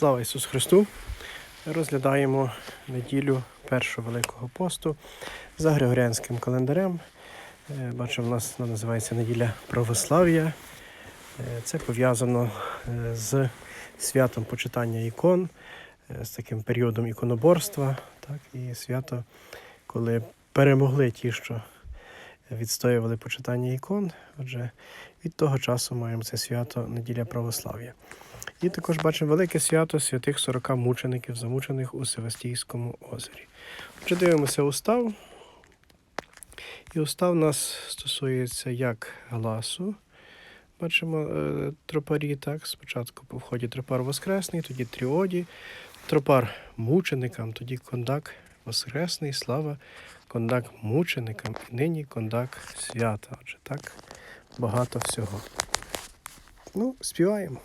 Слава Ісусу Христу! Розглядаємо неділю першого Великого посту за Григоріанським календарем. Е, Бачимо, у нас вона називається неділя православ'я. Е, Це пов'язано е, з святом почитання ікон, з таким періодом іконоборства, так, і свято, коли перемогли ті, що відстоювали почитання ікон. Отже, від того часу маємо це свято неділя православ'я. І також бачимо велике свято святих 40 мучеників, замучених у Севастійському озері. Отже, дивимося устав. І устав нас стосується як гласу. Бачимо е, тропарі, так, спочатку по вході тропар Воскресний, тоді тріоді, тропар мученикам, тоді кондак Воскресний, слава, кондак мученикам, і нині кондак свята. Отже, так багато всього. Ну, співаємо.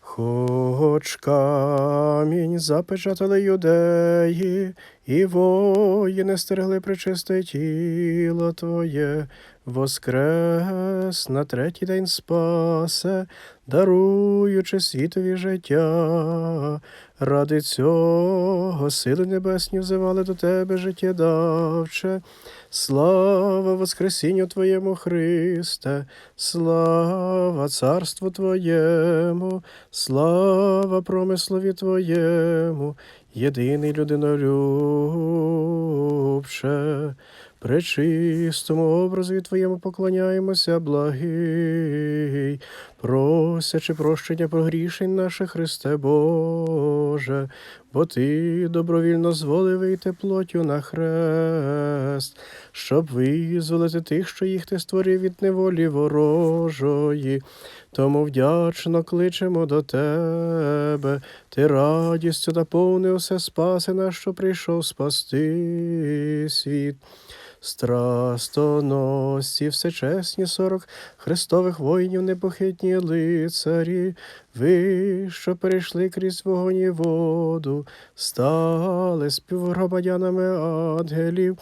Хоч камінь запечатали юдеї, і воїни стерегли причисте тіло Твоє, воскрес на третій день спасе, даруючи світові життя. Ради цього сили небесні взивали до Тебе життєдавче. Слава Воскресінню Твоєму Христе, слава Царству Твоєму, слава промислові Твоєму, єдиний людинолюбче. Пречистому образові Твоєму поклоняємося, благий, просячи прощення прогрішень наших, Христе Боже, бо Ти добровільно зволив вийти плотю на хрест, щоб визволити тих, що їх ти створив від неволі ворожої. Тому вдячно кличемо до Тебе, Ти радістю наповнився, спаси наш, що прийшов спасти світ. Страстоносці, всечесні сорок Христових воїнів, непохитні лицарі, ви, що перейшли крізь вогонь і воду, стали співгромадянами ангелів.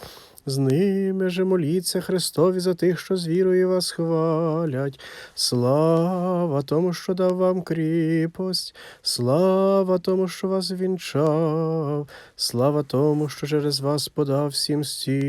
З ними же моліться Христові за тих, що з вірою вас хвалять. Слава тому, що дав вам кріпость, слава тому, що вас вінчав, слава тому, що через вас подав всім зцілення.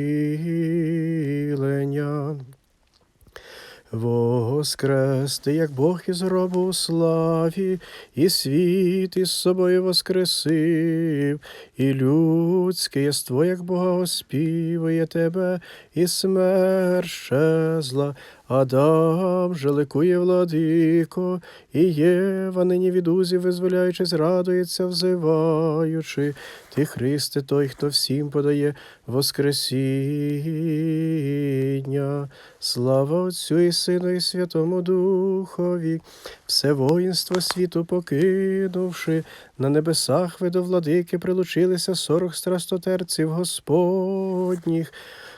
Воскрести, як Бог із гробу у славі, і світ із собою воскресив, і людське єство, як Бога оспівує тебе, і смерть щезла, Адам же ликує владико, і Єва нині від узів, визволяючись, радується, взиваючи. Ти, Христе, той, хто всім подає Воскресіння. Слава Отцю і Сину, і Святому Духові, все воїнство світу покинувши, на небесах ви до владики прилучилися сорок страстотерців Господніх.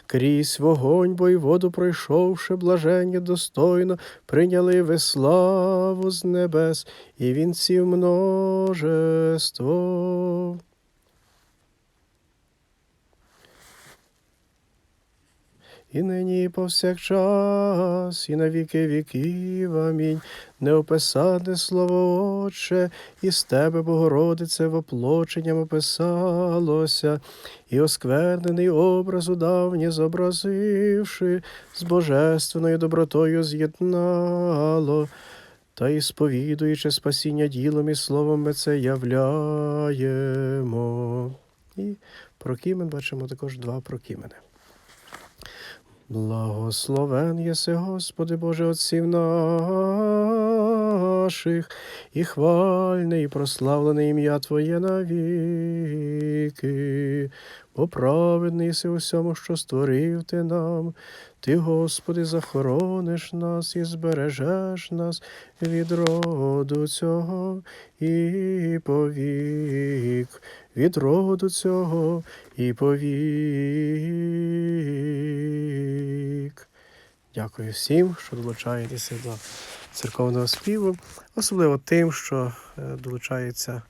Крізь вогонь, бо й воду пройшовши, блаження достойно, прийняли ви славу з небес і вінців множество. І нині, і повсякчас, і на віки віків. Амінь. Неописане слово Отче, і з тебе, Богородице, воплоченням описалося, і осквернений образу давнє зобразивши, з божественною добротою з'єднало. Та й сповідуючи спасіння ділом і словом, ми це являємо. І прокімен бачимо також два прокімени. Благословен єси, Господи Боже отців наших, і хвальне, і прославлене ім'я Твоє навіки, бо праведний усьому, що створив ти нам. Ти, Господи, захорониш нас і збережеш нас від роду цього і повік, від роду цього і повік. Дякую всім, що долучаєтеся до церковного співу, особливо тим, що долучаються долучається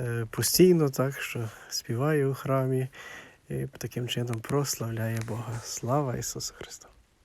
е, постійно, так що співає у храмі і таким чином прославляє Бога. Слава Ісусу Христу!